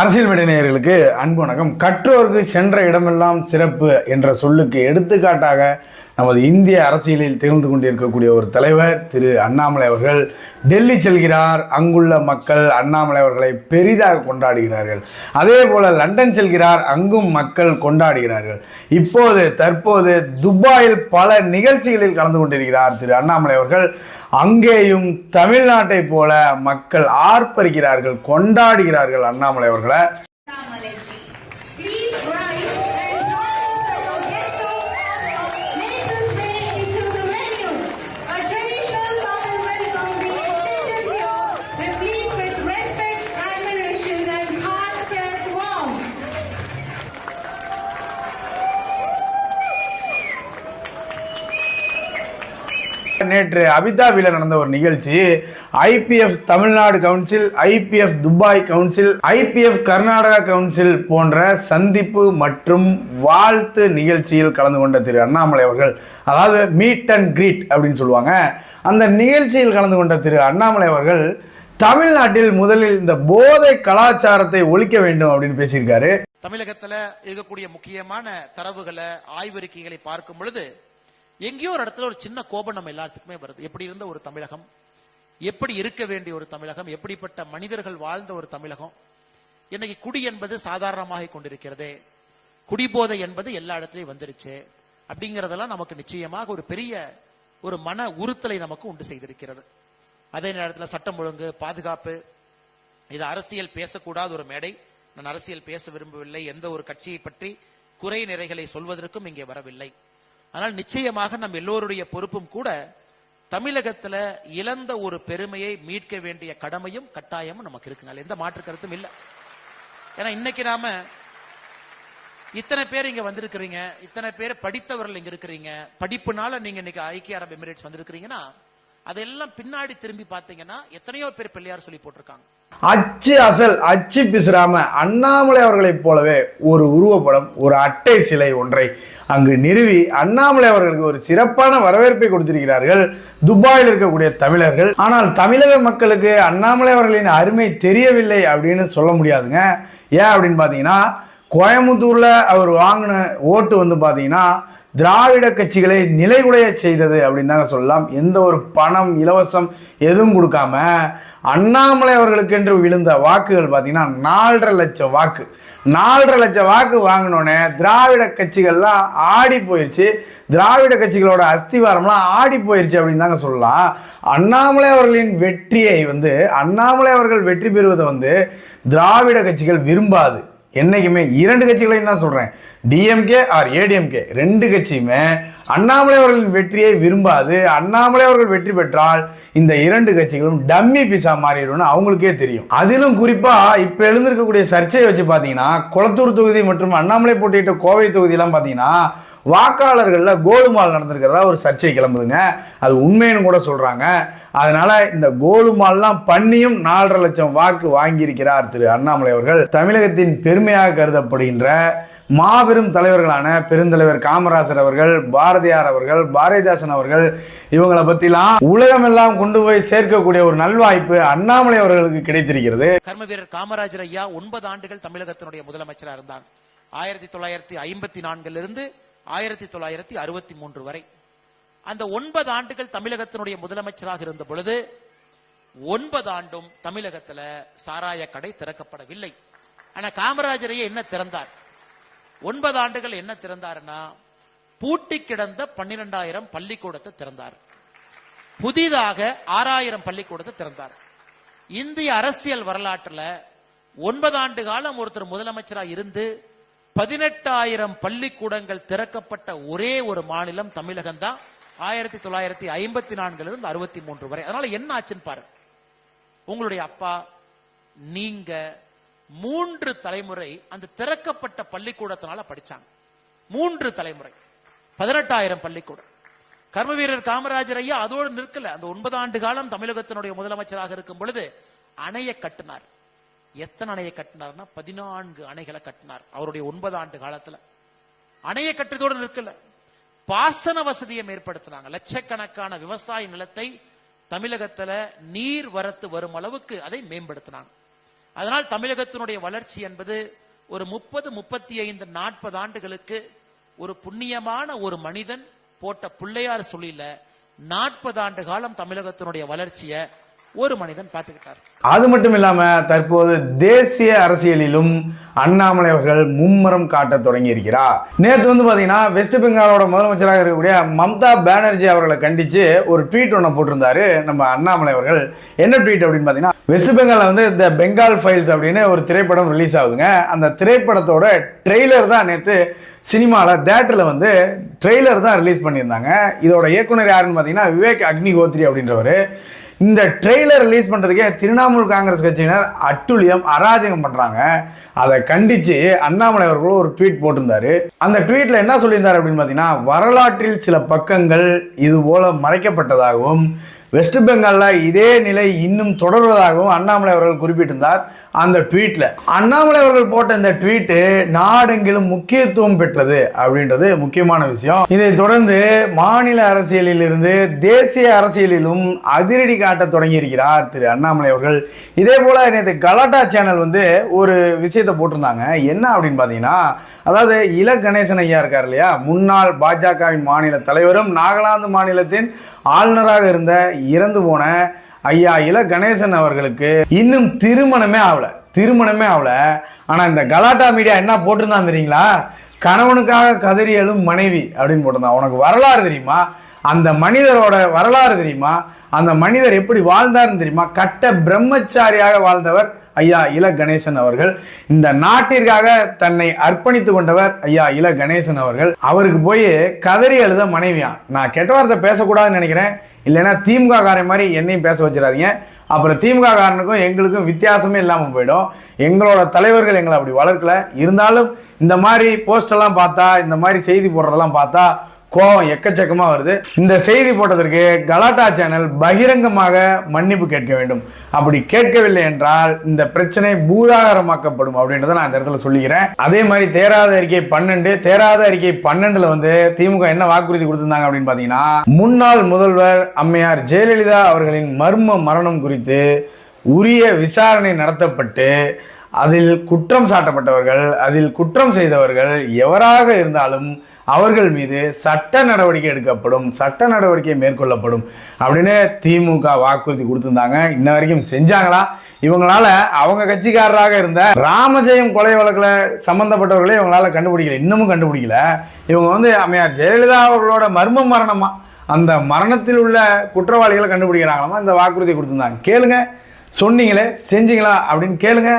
அரசியல் மேடை நேயர்களுக்கு அன்பு வணக்கம். கற்றோருக்கு சென்ற இடமெல்லாம் சிறப்பு என்ற சொல்லுக்கு எடுத்துக்காட்டாக நமது இந்திய அரசியலில் திகழ்ந்து கொண்டிருக்கக்கூடிய ஒரு தலைவர் திரு அண்ணாமலை அவர்கள் டெல்லி செல்கிறார். அங்குள்ள மக்கள் அண்ணாமலை அவர்களை பெரிதாக கொண்டாடுகிறார்கள். அதே போல லண்டன் செல்கிறார். அங்கும் மக்கள் கொண்டாடுகிறார்கள். இப்போது தற்போது துபாயில் பல நிகழ்ச்சிகளில் கலந்து கொண்டிருக்கிறார் திரு அண்ணாமலை அவர்கள். அங்கேயும் தமிழ்நாட்டை போல மக்கள் ஆர்ப்பரிக்கிறார்கள் கொண்டாடுகிறார்கள் அண்ணாமலை அவர்களை. நேற்று அபிதாபில நடந்த ஒரு நிகழ்ச்சி. IPF Tamil Nadu council IPF Dubai council IPF Karnataka council போன்ற சந்திப்பு மற்றும் வாழ்த்து நிகழ்ச்சியில் கலந்து கொண்ட திரு அண்ணாமலை அவர்கள் அதாவது மீட் அண்ட் கிரீட் அப்படின்னு சொல்லுவாங்க. அந்த நிகழ்ச்சியில் கலந்து கொண்ட திரு அண்ணாமலை அவர்கள் தமிழ்நாட்டில் முதலில் இந்த போதை கலாச்சாரத்தை ஒழிக்க வேண்டும் அப்படின்னு பேசியிருக்காரு. தமிழகத்துல இருக்கக்கூடிய முக்கியமான தரவுகளை ஆய்வறிக்கைகளை பார்க்கும் பொழுது எங்கேயோ ஒரு இடத்துல ஒரு சின்ன கோபம் நம்ம எல்லாத்துக்குமே வருது. எப்படி இருந்த ஒரு தமிழகம்? எப்படி இருக்க வேண்டிய ஒரு தமிழகம்? எப்படிப்பட்ட மனிதர்கள் வாழ்ந்த ஒரு தமிழகம்? இன்னைக்கு குடி என்பது சாதாரணமாக கொண்டிருக்கிறது. குடிபோதை என்பது எல்லா இடத்துலயும் வந்துருச்சு. அப்படிங்கறதெல்லாம் நமக்கு நிச்சயமாக ஒரு பெரிய ஒரு மன உறுத்தலை நமக்கு உண்டு செய்திருக்கிறது. அதே நேரத்தில் சட்டம் ஒழுங்கு பாதுகாப்பு இது அரசியல் பேசக்கூடாத ஒரு மேடை. நான் அரசியல் பேச விரும்பவில்லை. எந்த ஒரு கட்சியை பற்றி குறை நிறைகளை சொல்வதற்கும் இங்கே வரவில்லை. ஆனால் நிச்சயமாக நம் எல்லோருடைய பொறுப்பும் கூட தமிழகத்துல இழந்த ஒரு பெருமையை மீட்க வேண்டிய கடமையும் கட்டாயமும் நமக்கு இருக்குங்க எந்த மாற்று கருத்தும் இல்லை. ஏன்னா இன்னைக்கு நாம இத்தனை பேர் இங்க வந்திருக்கிறீங்க இத்தனை பேர் படித்தவர்கள் இங்க இருக்கிறீங்க படிப்புனால நீங்க இன்னைக்கு ஐக்கிய அரபு எமிரேட்ஸ் வந்திருக்கிறீங்கன்னா அதெல்லாம் பின்னாடி திரும்பி பார்த்தீங்கன்னா எத்தனையோ பேர் பிள்ளையார் சொல்லி போட்டிருக்காங்க. அச்சு அசல் அச்சு பிசுறாம அண்ணாமலை அவர்களைப் போலவே ஒரு உருவப்படம் ஒரு அட்டை சிலை ஒன்றை அங்கு நிறுவி அண்ணாமலை அவர்களுக்கு ஒரு சிறப்பான வரவேற்பை கொடுத்திருக்கிறார்கள். துபாயில் இருக்கக்கூடிய தமிழர்கள். ஆனால் தமிழக மக்களுக்கு அண்ணாமலை அவர்களின் அருமை தெரியவில்லை அப்படின்னு சொல்ல முடியாதுங்க. ஏன் அப்படின்னு பார்த்தீங்கன்னா கோயம்புத்தூரில் அவர் வாங்கின ஓட்டு வந்து பார்த்தீங்கன்னா திராவிட கட்சிகளை நிலைகுலைய செய்தது அப்படின்னு தாங்க சொல்லலாம். எந்த ஒரு பணம் இலவசம் எதுவும் கொடுக்காம அண்ணாமலை அவர்களுக்கு என்று விழுந்த வாக்குகள் பார்த்தீங்கன்னா நாலரை லட்சம் வாக்கு. நாலரை லட்சம் வாக்கு வாங்கினோடனே திராவிட கட்சிகள்லாம் ஆடி போயிடுச்சு திராவிட கட்சிகளோட அஸ்திவாரம்லாம் ஆடி போயிடுச்சு அப்படின்னு தாங்க சொல்லலாம். அண்ணாமலை அவர்களின் வெற்றியை வந்து அண்ணாமலை அவர்கள் வெற்றி பெறுவதை வந்து திராவிட கட்சிகள் விரும்பாது. என்றைக்குமே இரண்டு கட்சிகளையும் தான் சொல்கிறேன் டிஎம்கே ஆர் ஏடிஎம்கே ரெண்டு கட்சியுமே அண்ணாமலை அவர்களின் வெற்றியை விரும்பாது. அண்ணாமலை அவர்கள் வெற்றி பெற்றால் இந்த இரண்டு கட்சிகளும் டம்மி பிசா மாறிடும்னு அவங்களுக்கே தெரியும். அதிலும் குறிப்பாக இப்போ எழுந்திருக்கக்கூடிய சர்ச்சையை வச்சு பார்த்தீங்கன்னா குளத்தூர் தொகுதி மற்றும் அண்ணாமலை போட்டியிட்ட கோவை தொகுதியெல்லாம் பார்த்தீங்கன்னா வாக்காளர்கள்ல கோலுமால் நடந்திருக்கிறதா ஒரு சர்ச்சை கிளம்புதுங்க. அது உண்மைன்னு கூட சொல்கிறாங்க அதனால இந்த கோலுமால்லாம் பண்ணியும் நாலரை லட்சம் வாக்கு வாங்கியிருக்கிறார் திரு அண்ணாமலை அவர்கள். தமிழகத்தின் பெருமையாக கருதப்படுகின்ற மாபெரும் தலைவர்களான பெருந்தலைவர் காமராஜர் அவர்கள் பாரதியார் அவர்கள் பாரதிதாசன் அவர்கள் இவங்களை பத்திலாம் உலகமெல்லாம் கொண்டு போய் சேர்க்கக்கூடிய ஒரு நல்வாய்ப்பு அண்ணாமலை அவர்களுக்கு கிடைத்திருக்கிறது. கர்ம வீரர் காமராஜர் ஐயா ஒன்பது ஆண்டுகள் தமிழகத்தினுடைய முதலமைச்சராக இருந்தாங்க ஆயிரத்தி தொள்ளாயிரத்தி ஐம்பத்தி நான்கிலிருந்து ஆயிரத்தி தொள்ளாயிரத்தி அறுபத்தி மூன்று வரை. அந்த ஒன்பது ஆண்டுகள் தமிழகத்தினுடைய முதலமைச்சராக இருந்த பொழுது ஒன்பது ஆண்டும் தமிழகத்துல சாராய கடை திறக்கப்படவில்லை. ஆனா காமராஜரையே என்ன திறந்தார்? ஒன்பது ஆண்டுகள் என்ன திறந்தாருன்னா பூட்டி கிடந்த பன்னிரெண்டாயிரம் பள்ளிக்கூடத்தை திறந்தார். புதிதாக ஆறாயிரம் பள்ளிக்கூடத்தை திறந்தார். இந்திய அரசியல் வரலாற்றுல ஒன்பது ஆண்டு காலம் ஒருத்தர் முதலமைச்சராக இருந்து பதினெட்டாயிரம் பள்ளிக்கூடங்கள் திறக்கப்பட்ட ஒரே ஒரு மாநிலம் தமிழகம் தான் ஆயிரத்தி தொள்ளாயிரத்தி ஐம்பத்தி நான்குல இருந்து அறுபத்தி மூன்று வரை. அதனால என்ன ஆச்சுன்னு பாருங்க உங்களுடைய அப்பா நீங்க மூன்று தலைமுறை அந்த திறக்கப்பட்ட பள்ளிக்கூடத்தினால படிச்சாங்க. மூன்று தலைமுறை. பதினெட்டாயிரம் பள்ளிக்கூடம். கர்ம வீரர் காமராஜர் ஐயா அதோடு நிற்கல. அந்த ஒன்பது ஆண்டு காலம் தமிழகத்தினுடைய முதலமைச்சராக இருக்கும் பொழுது அணைய கட்டினார். எத்தனை அணையை கட்டினார்னா பதினான்கு அணைகளை கட்டினார். அவருடைய ஒன்பது ஆண்டு காலத்துல. அணையை கட்டுறதோடு நிற்கல. பாசன வசதியை ஏற்படுத்தினாங்க லட்சக்கணக்கான விவசாய நிலத்தை தமிழகத்துல நீர் வரத்து வரும் அளவுக்கு அதை மேம்படுத்தினாங்க. அதனால் தமிழகத்தினுடைய வளர்ச்சி என்பது ஒரு முப்பது முப்பத்தி ஐந்து நாற்பது ஆண்டுகளுக்கு ஒரு புண்ணியமான ஒரு மனிதன் போட்ட பிள்ளையார் சொல்லில நாற்பது ஆண்டு காலம் தமிழகத்தினுடைய வளர்ச்சியை ஒரு மனிதன் பார்த்துக்கிட்டார். அது மட்டும் இல்லாம தற்போது தேசிய அரசியலிலும் அண்ணாமலை அவர்கள் மும்முரம் காட்ட தொடங்கி இருக்கிறார் நேற்று வந்து பாத்தீங்கன்னா வெஸ்ட் பெங்காலோட முதலமைச்சராக இருக்கக்கூடிய மம்தா பானர்ஜி அவர்களை கண்டிச்சு ஒரு ட்வீட் ஒன்று போட்டிருந்தாரு நம்ம அண்ணாமலை அவர்கள். என்ன ட்வீட் அப்படின்னு பாத்தீங்கன்னா வெஸ்ட் பெங்காலில் வந்து இந்த பெங்கால் ஃபைல்ஸ் அப்படின்னு ஒரு திரைப்படம் ரிலீஸ் ஆகுதுங்க. அந்த திரைப்படத்தோட ட்ரெய்லர் தான் நேற்று சினிமாவில் தேட்டரில் வந்து ட்ரெய்லர் தான் ரிலீஸ் பண்ணியிருந்தாங்க. இதோட இயக்குனர் யாருன்னு பார்த்தீங்கன்னா விவேக் அக்னிகோத்ரி அப்படின்றவர். இந்த ட்ரெய்லர் ரிலீஸ் பண்ணுறதுக்கே திரிணாமுல் காங்கிரஸ் கட்சியினர் அட்டுழியம் அராஜகம் பண்ணுறாங்க அதை கண்டித்து அண்ணாமலை அவர்களும் ஒரு ட்வீட் போட்டிருந்தாரு. அந்த ட்வீட்டில் என்ன சொல்லியிருந்தார் அப்படின்னு பார்த்தீங்கன்னா வரலாற்றில் சில பக்கங்கள் இது போல மறைக்கப்பட்டதாகவும் வெஸ்ட் பெங்காலில் இதே நிலை இன்னும் தொடர்வதாகவும் அண்ணாமலை அவர்கள் குறிப்பிட்டிருந்தார் அந்த ட்வீட்டில் அண்ணாமலை அவர்கள் போட்ட இந்த ட்வீட்டு நாடெங்கிலும் முக்கியத்துவம் பெற்றது அப்படின்றது முக்கியமான விஷயம். இதை தொடர்ந்து மாநில அரசியலில் இருந்து தேசிய அரசியலிலும் அதிரடி காட்ட தொடங்கி இருக்கிறார் திரு அண்ணாமலை அவர்கள். இதே போல் நேற்று கலாட்டா சேனல் வந்து ஒரு விஷயத்தை போட்டிருந்தாங்க. என்ன அப்படின்னு பார்த்தீங்கன்னா அதாவது இல கணேசன் ஐயா இருக்கார் இல்லையா? முன்னாள் பாஜகவின் மாநில தலைவரும் நாகாலாந்து மாநிலத்தின் ஆளுநராக இருந்த இறந்து போன ஐயா இல கணேசன் அவர்களுக்கு இன்னும் திருமணமே ஆகலை திருமணமே ஆகலை ஆனால் இந்த கலாட்டா மீடியா என்ன போட்டிருந்தான் தெரியுங்களா? கணவனுக்காக கதறி எழும் மனைவி அப்படின்னு போட்டிருந்தான். உனக்கு வரலாறு தெரியுமா? அந்த மனிதரோட வரலாறு தெரியுமா? அந்த மனிதர் எப்படி வாழ்ந்தார்னு தெரியுமா? கட்ட பிரம்மச்சாரியாக வாழ்ந்தவர் ஐயா இல கணேசன் அவர்கள். இந்த நாட்டிற்காக தன்னை அர்ப்பணித்து கொண்டவர் ஐயா இல கணேசன் அவர்கள். அவருக்கு போய் கதறி எழுத மனைவியா நான் கெட்ட வார்த்தை பேசக்கூடாதுன்னு நினைக்கிறேன். இல்லைன்னா திமுக காரன் மாதிரி என்னையும் பேச வச்சிடாதீங்க. அப்புறம் திமுக காரனுக்கும் எங்களுக்கும் வித்தியாசமே இல்லாமல் போயிடும். எங்களோட தலைவர்கள் எங்களை அப்படி வளர்க்கல. இருந்தாலும் இந்த மாதிரி போஸ்டெல்லாம் பார்த்தா இந்த மாதிரி செய்தி போடுறதெல்லாம் பார்த்தா கோபம் எக்கச்சக்கமாக வருது. இந்த செய்தி போட்டதற்கு கலாட்டா சேனல் பகிரங்கமாக மன்னிப்பு கேட்க வேண்டும். அப்படி கேட்கவில்லை என்றால் இந்த பிரச்சனை பூதாகரமாக்கப்படும் அப்படின்றத நான் இந்த இடத்துல சொல்லிக்கிறேன். அதே மாதிரி தேராத அறிக்கை பன்னெண்டு தேராத அறிக்கை பன்னெண்டுல வந்து திமுக என்ன வாக்குறுதி கொடுத்திருந்தாங்க அப்படின்னு பார்த்தீங்கன்னா முன்னாள் முதல்வர் அம்மையார் ஜெயலலிதா அவர்களின் மர்ம மரணம் குறித்து உரிய விசாரணை நடத்தப்பட்டு அதில் குற்றம் சாட்டப்பட்டவர்கள் அதில் குற்றம் செய்தவர்கள் எவராக இருந்தாலும் அவர்கள் மீது சட்ட நடவடிக்கை எடுக்கப்படும் சட்ட நடவடிக்கை மேற்கொள்ளப்படும் அப்படின்னு திமுக வாக்குறுதி கொடுத்துருந்தாங்க. இன்ன வரைக்கும் செஞ்சாங்களா? இவங்களால அவங்க கட்சிக்காரராக இருந்த ராமஜெயம் கொலை வழக்கில் சம்பந்தப்பட்டவர்களே இவங்களால கண்டுபிடிக்கல. இன்னமும் கண்டுபிடிக்கல. இவங்க வந்து அம்மையார் ஜெயலலிதா அவர்களோட மர்ம மரணமா? அந்த மரணத்தில் உள்ள குற்றவாளிகளை கண்டுபிடிக்கிறாங்களாமா இந்த வாக்குறுதி கொடுத்துருந்தாங்க. கேளுங்க. சொன்னீங்களே செஞ்சீங்களா அப்படின்னு கேளுங்க.